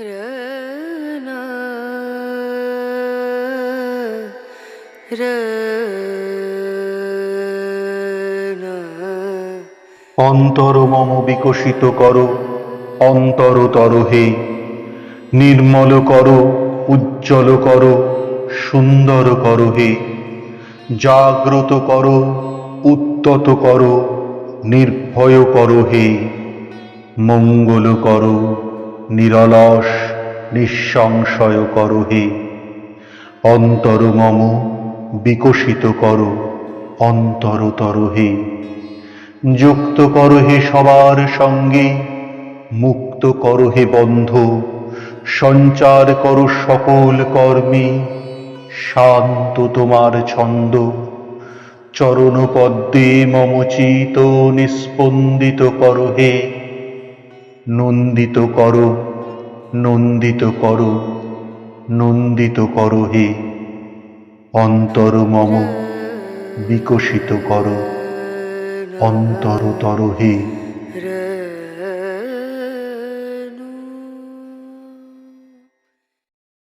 রনা অন্তর মম বিকশিত কর অন্তরতর হে। নির্মল কর, উজ্জ্বল কর, সুন্দর কর হে। জাগ্রত কর উত্তত কর, নির্ভয় কর হে। মঙ্গল কর। নিরলস, নিঃসংশয় কর হে। অন্তর মম বিকশিত কর, অন্তরতর হে। যুক্ত করো হে সবার সঙ্গে, মুক্ত করো হে বন্ধ, সঞ্চার করো সকল কর্মে, শান্ত তোমার ছন্দ। চরণ পদ্মে মমচিত নিস্পন্দিত করো হে। নন্দিত কর নন্দিত কর নন্দিত কর হে। অন্তর মম বিকশিত কর অন্তরতর হে।